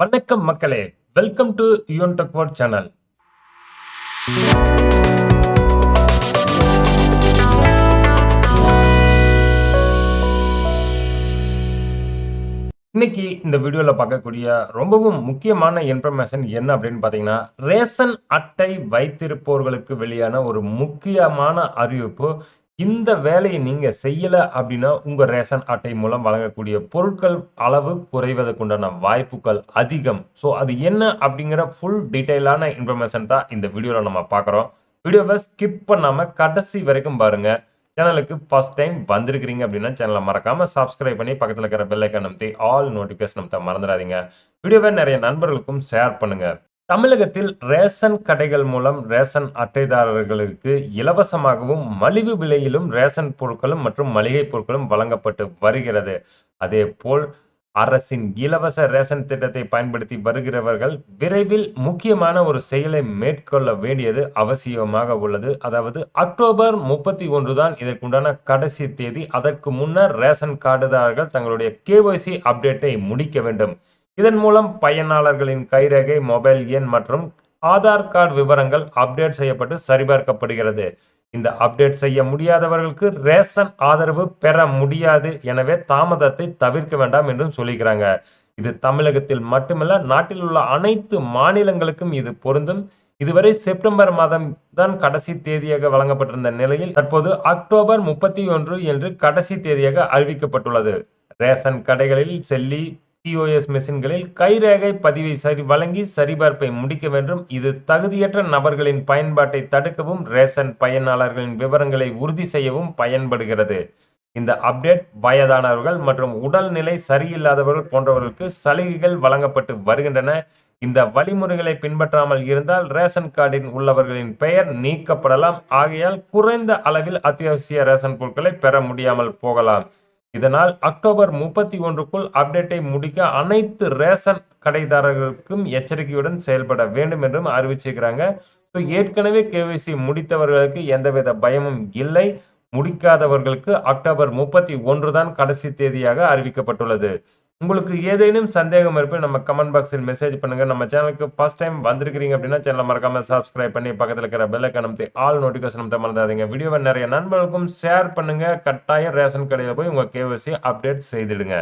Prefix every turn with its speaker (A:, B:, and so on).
A: வணக்கம் மக்களே. Welcome to யூன் டக்வர்ட் சேனல் இன்னைக்கு இந்த வீடியோவில் பார்க்கக்கூடிய ரொம்பவும் முக்கியமான இன்ஃபர்மேஷன் என்ன அப்படின்னு பார்த்தீங்கன்னா ரேஷன் அட்டை வைத்திருப்பவர்களுக்கு வெளியான ஒரு முக்கியமான அறிவிப்பு இந்த வேலையை நீங்கள் செய்யலை அப்படின்னா உங்கள் ரேஷன் அட்டை மூலம் வழங்கக்கூடிய பொருட்கள் அளவு குறைவதற்குண்டான வாய்ப்புகள் அதிகம். ஸோ அது என்ன அப்படிங்கிற ஃபுல் டீட்டெயிலான இன்ஃபர்மேஷன் தான் இந்த வீடியோவில் நம்ம பார்க்குறோம். வீடியோவை ஸ்கிப் பண்ணாமல் கடைசி வரைக்கும் பாருங்கள் சேனலுக்கு ஃபர்ஸ்ட் டைம் வந்திருக்கிறீங்க அப்படின்னா சேனலை மறக்காம சப்ஸ்கிரைப் பண்ணி பக்கத்தில் இருக்கிற பெல் நம்பி ஆல் நோட்டிஃபிகேஷன் அமைத்த மறந்துடாதீங்க. வீடியோவை நிறைய நண்பர்களுக்கும் ஷேர் பண்ணுங்க. தமிழகத்தில் ரேஷன் கடைகள் மூலம் ரேஷன் அட்டைதாரர்களுக்கு இலவசமாகவும் மலிவு விலையிலும் ரேஷன் பொருட்களும் மற்றும் மளிகை பொருட்களும் வழங்கப்பட்டு வருகிறது. அதே போல் அரசின் இலவச ரேஷன் திட்டத்தை பயன்படுத்தி வருகிறவர்கள் விரைவில் முக்கியமான ஒரு செயலை மேற்கொள்ள வேண்டியது அவசியமாக உள்ளது. அதாவது அக்டோபர் முப்பத்தி ஒன்று தான் இதற்குண்டான கடைசி தேதி. அதற்கு முன்னர் ரேஷன் கார்டுதாரர்கள் தங்களுடைய கேஒய்சி அப்டேட்டை முடிக்க வேண்டும். இதன் மூலம் பயனாளர்களின் கைரேகை மொபைல் எண் மற்றும் ஆதார் கார்டு விவரங்கள் அப்டேட் செய்யப்பட்டு சரிபார்க்கப்படுகிறது. இந்த அப்டேட் செய்ய முடியாதவர்களுக்கு ரேஷன் ஆதரவு பெற முடியாது எனவே தாமதத்தை தவிர்க்க வேண்டாம் என்றும் சொல்லிக்கிறாங்க. இது தமிழகத்தில் மட்டுமல்ல நாட்டில் உள்ள அனைத்து மாநிலங்களுக்கும் இது பொருந்தும். இதுவரை செப்டம்பர் மாதம் தான் கடைசி தேதியாக வழங்கப்பட்டிருந்த நிலையில் தற்போது அக்டோபர் முப்பத்தி ஒன்று என்று கடைசி தேதியாக அறிவிக்கப்பட்டுள்ளது. ரேஷன் கடைகளில் செல்லி பிஓஎஸ் மெஷின்களில் கைரேகை பதிவை சரி வழங்கி சரிபார்ப்பை முடிக்க வேண்டும். இது தகுதியற்ற நபர்களின் பயன்பாட்டை தடுக்கவும் ரேஷன் பயனாளர்களின் விவரங்களை உறுதி செய்யவும் பயன்படுகிறது. இந்த அப்டேட் வயதானவர்கள் மற்றும் உடல்நிலை சரியில்லாதவர்கள் போன்றவர்களுக்கு சலுகைகள் வழங்கப்பட்டு வருகின்றன. இந்த வழிமுறைகளை பின்பற்றாமல் இருந்தால் ரேஷன் கார்டின் உள்ளவர்களின் பெயர் நீக்கப்படலாம். ஆகையால் குறைந்த அளவில் அத்தியாவசிய ரேஷன் பொருட்களை பெற முடியாமல் போகலாம். இதனால் அக்டோபர் முப்பத்தி ஒன்றுக்குள் அப்டேட்டை முடிக்க அனைத்து ரேஷன் கடைதாரர்களுக்கும் எச்சரிக்கையுடன் செயல்பட வேண்டும் என்றும் அறிவிச்சிருக்கிறாங்க. ஸோ ஏற்கனவே கேவிசி முடித்தவர்களுக்கு எந்தவித பயமும் இல்லை. முடிக்காதவர்களுக்கு அக்டோபர் முப்பத்தி ஒன்று தான் கடைசி தேதியாக அறிவிக்கப்பட்டுள்ளது. உங்களுக்கு ஏதேனும் சந்தேகம் இருப்பின் நம்ம கமெண்ட் பாக்ஸில் மெசேஜ் பண்ணுங்க. நம்ம சேனலுக்கு ஃபர்ஸ்ட் டைம் வந்திருக்கிறீங்க அப்படின்னா சேனலை மறக்காம சப்ஸ்கிரைப் பண்ணி பக்கத்தில் இருக்கிற பெல் ஐக்கான் ஆல் நோட்டிஃபிகேஷன் நம்ம மறந்தாதீங்க வீடியோவை நிறைய நண்பர்களுக்கும் ஷேர் பண்ணுங்க. கட்டாயம் ரேஷன் கடையில் போய் உங்க கேவிசி அப்டேட் செய்திடுங்க.